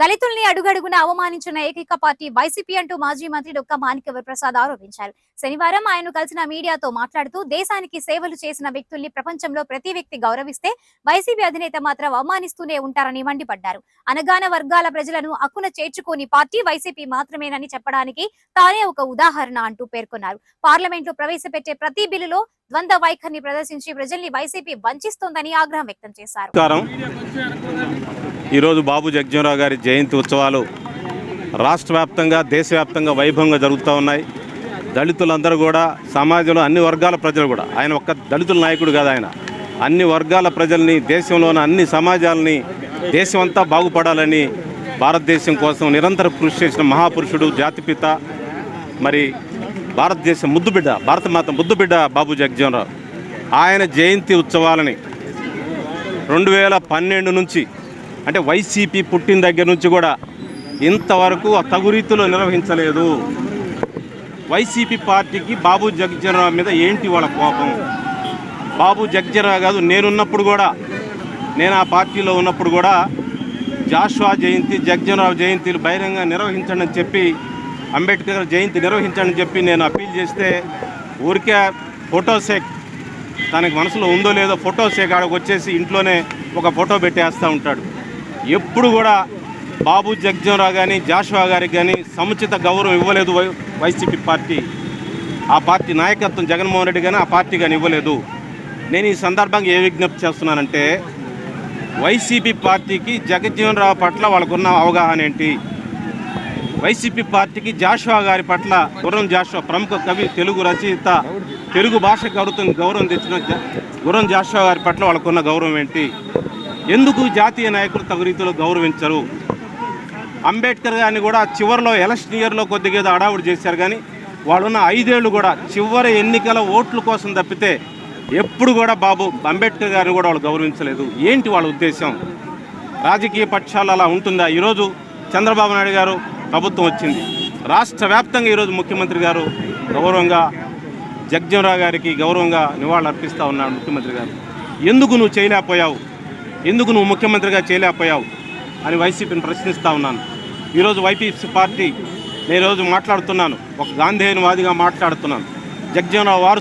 దళితుల్ని అడుగడుగున అవమానించిన ఏకైక పార్టీ వైసీపీ అంటూ మాజీ మంత్రి డొక్క మాణిక్య ప్రసాద్ ఆరోపించారు. శనివారం ఆయన కలిసిన మీడియాతో మాట్లాడుతూ దేశానికి సేవలు చేసిన వ్యక్తుల్ని ప్రపంచంలో ప్రతి వ్యక్తి గౌరవిస్తే వైసీపీ అధినేత మాత్రం అవమానిస్తూనే ఉంటారని మండిపడ్డారు. అనగాన వర్గాల ప్రజలను అక్కున చేర్చుకోని పార్టీ వైసీపీ మాత్రమేనని చెప్పడానికి తానే ఒక ఉదాహరణ అంటూ పేర్కొన్నారు. పార్లమెంట్లో ప్రవేశపెట్టే ప్రతి బిల్లులో ద్వంద్వ వైఖరిని ప్రదర్శించి ప్రజల్ని వైసీపీ వంచిస్తోందని ఆగ్రహం వ్యక్తం చేశారు. ఈరోజు బాబు జగజ్జీవనరావు గారి జయంతి ఉత్సవాలు రాష్ట్ర వ్యాప్తంగా దేశవ్యాప్తంగా వైభవంగా జరుగుతూ ఉన్నాయి. దళితులందరూ కూడా సమాజంలో అన్ని వర్గాల ప్రజలు కూడా ఆయన ఒక్క దళితుల నాయకుడు కాదు ఆయన అన్ని వర్గాల ప్రజల్ని దేశంలోని అన్ని సమాజాలని దేశం అంతా బాగుపడాలని భారతదేశం కోసం నిరంతరం కృషి చేసిన మహాపురుషుడు జాతిపిత మరి భారతదేశం ముద్దుబిడ్డ భారతమాత ముద్దుబిడ్డ బాబు జగజ్జీవనరావు ఆయన జయంతి ఉత్సవాలని రెండు వేల పన్నెండు నుంచి అంటే వైసీపీ పుట్టిన దగ్గర నుంచి కూడా ఇంతవరకు తగు రీతిలో నిర్వహించలేదు. వైసీపీ పార్టీకి బాబు జగ్జనరావు మీద ఏంటి వాళ్ళ కోపం? బాబు జగ్జనరావు కాదు నేనున్నప్పుడు కూడా నేను ఆ పార్టీలో ఉన్నప్పుడు కూడా జాషువా జయంతి జగ్జనరావు జయంతిలు బహిరంగ నిర్వహించండి అని చెప్పి అంబేద్కర్ జయంతి నిర్వహించండి అని చెప్పి నేను అప్పీల్ చేస్తే ఊరికే ఫోటోసేక్ తనకి మనసులో ఉందో లేదో ఫోటోసేక్ ఆడకు వచ్చేసి ఇంట్లోనే ఒక ఫోటో పెట్టేస్తూ ఉంటాడు. ఎప్పుడు కూడా బాబు జగ్జీవరావు కానీ జాషువా గారికి కానీ సముచిత గౌరవం ఇవ్వలేదు వై వైసీపీ పార్టీ. ఆ పార్టీ నాయకత్వం జగన్మోహన్ రెడ్డి కానీ ఆ పార్టీ కానీ ఇవ్వలేదు. నేను ఈ సందర్భంగా ఏ విజ్ఞప్తి చేస్తున్నానంటే వైసీపీ పార్టీకి జగజ్జీవన్ రావు పట్ల వాళ్ళకున్న అవగాహన ఏంటి? వైసీపీ పార్టీకి జాషువా గారి పట్ల గుర్రం జాషువా ప్రముఖ కవి తెలుగు రచయిత తెలుగు భాష గౌరవం గౌరవం తెచ్చిన గురం గుర్రం జాషువా గారి పట్ల వాళ్ళకున్న గౌరవం ఏంటి? ఎందుకు జాతీయ నాయకులు తగు రీతిలో గౌరవించరు? అంబేద్కర్ గారిని కూడా చివరిలో ఎలక్షన్ ఇయర్లో కొద్దిగా ఏదో అడావుడు చేశారు కానీ వాళ్ళున్న ఐదేళ్ళు కూడా చివరి ఎన్నికల ఓట్ల కోసం తప్పితే ఎప్పుడు కూడా బాబు అంబేద్కర్ గారిని కూడా వాళ్ళు గౌరవించలేదు. ఏంటి వాళ్ళ ఉద్దేశం? రాజకీయ పక్షాలు అలా ఉంటుందా? ఈరోజు చంద్రబాబు నాయుడు గారు ప్రభుత్వం వచ్చింది. రాష్ట్ర వ్యాప్తంగా ఈరోజు ముఖ్యమంత్రి గారు గౌరవంగా జగ్జీవరావు గారికి గౌరవంగా నివాళులు అర్పిస్తూ ఉన్నాడు ముఖ్యమంత్రి గారు. ఎందుకు నువ్వు చేయలేకపోయావు? ఎందుకు నువ్వు ముఖ్యమంత్రిగా చేయలేకపోయావు అని వైసీపీని ప్రశ్నిస్తూ ఉన్నాను. ఈరోజు వైపీసీ పార్టీ నేను ఈరోజు మాట్లాడుతున్నాను. ఒక గాంధేయవాదిగా మాట్లాడుతున్నాను. జగ్జీవనరావు వారు